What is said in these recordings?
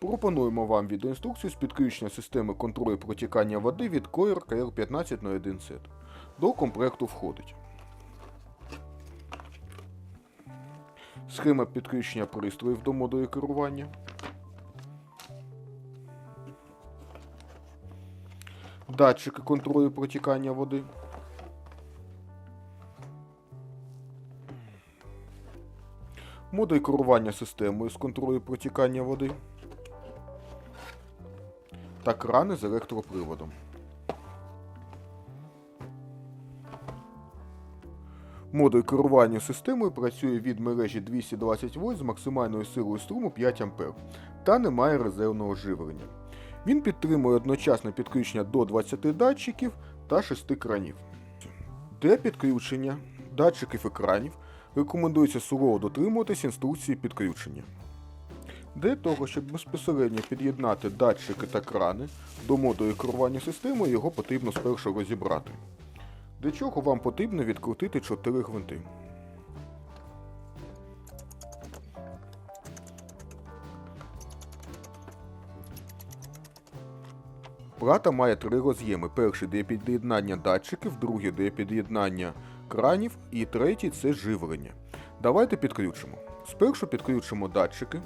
Пропонуємо вам відеоінструкцію з підключення системи контролю протікання води від Coir KR1501Z. До комплекту входить. Схема підключення пристроїв до модулю керування, датчики контролю протікання води, модуль керування системою з контролю протікання води та крани з електроприводом. Модуль керування системою працює від мережі 220 вольт з максимальною силою струму 5 А та не має резервного живлення. Він підтримує одночасне підключення до 20 датчиків та 6 кранів. Для підключення датчиків екранів рекомендується сурово дотримуватись інструкції підключення. Для того, щоб безпосередньо під'єднати датчики та крани до модулю керування системою, його потрібно спершу розібрати. Для чого вам потрібно відкрутити 4 гвинти. Плата має три роз'єми. Перший для під'єднання датчиків, другий для під'єднання кранів і третій це живлення. Давайте підключимо. Спершу підключимо датчики.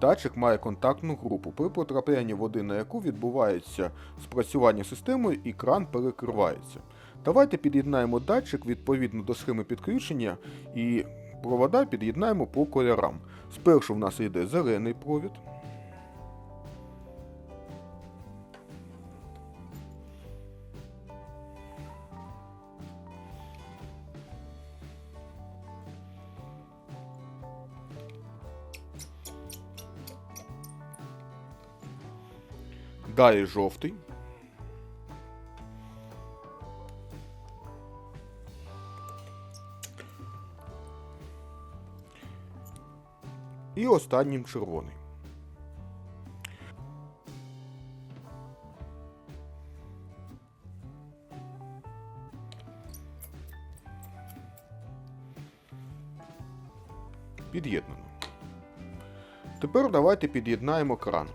Датчик має контактну групу, при потраплянні води на яку відбувається спрацювання системою і кран перекривається. Давайте під'єднаємо датчик відповідно до схеми підключення і провода під'єднаємо по кольорам. Спершу в нас йде зелений провід. Далі жовтий. І останнім червоний. Під'єднано. Тепер давайте під'єднаємо кран.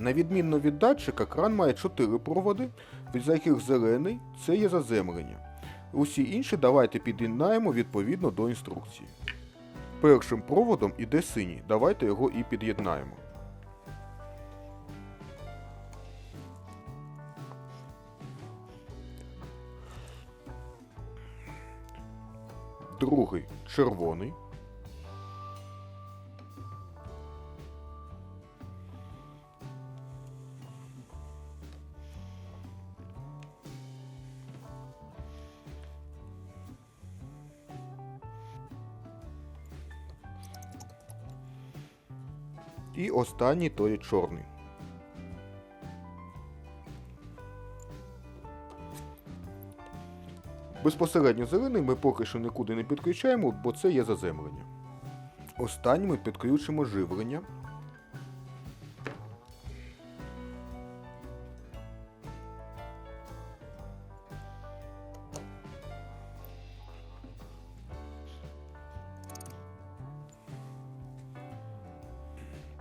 На відмінно від датчика, кран має 4 проводи, з яких зелений це є заземлення. Усі інші давайте під'єднаємо відповідно до інструкції. Першим проводом іде синій, давайте його і під'єднаємо. Другий червоний. І останній то є чорний. Безпосередньо зелений ми поки що нікуди не підключаємо, бо це є заземлення. Останній ми підключимо живлення.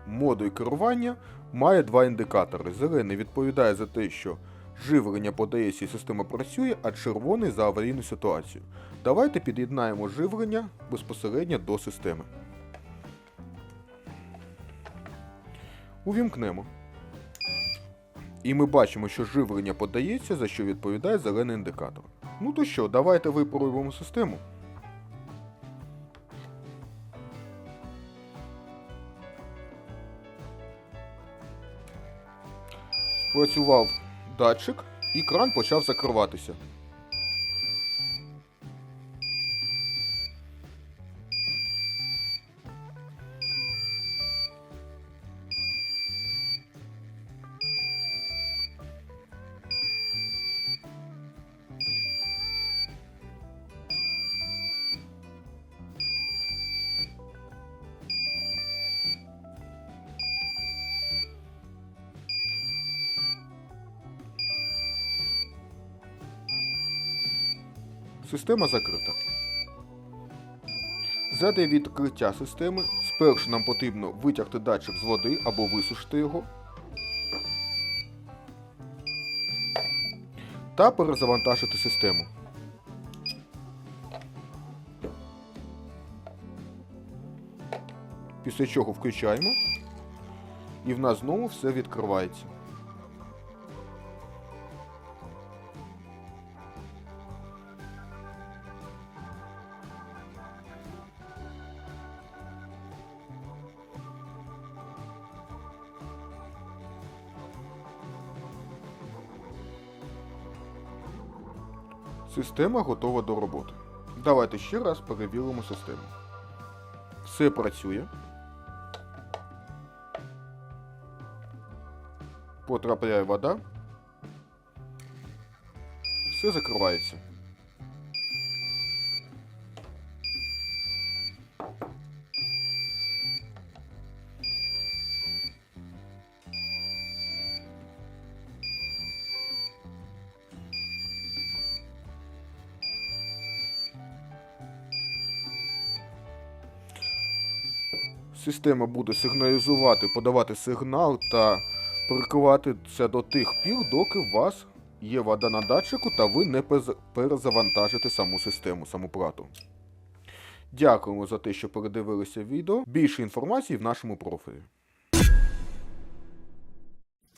Модуль керування має два індикатори. Зелений відповідає за те, що живлення подається і система працює, а червоний за аварійну ситуацію. Давайте під'єднаємо живлення безпосередньо до системи. Увімкнемо. І ми бачимо, що живлення подається, за що відповідає зелений індикатор. Ну то що, давайте випробуємо систему. Працював датчик і кран почав закриватися. Система закрита. Задля відкриття системи спершу нам потрібно витягти датчик з води або висушити його. Та перезавантажити систему. Після чого включаємо. І в нас знову все відкривається. Система готова до роботи. Давайте ще раз перевіримо систему. Все працює. Потрапляє вода. Все закривається. Система буде сигналізувати, подавати сигнал та прикриватися до тих пір, доки у вас є вода на датчику та ви не перезавантажите саму систему, саму плату. Дякуємо за те, що передивилися відео. Більше інформації в нашому профілі.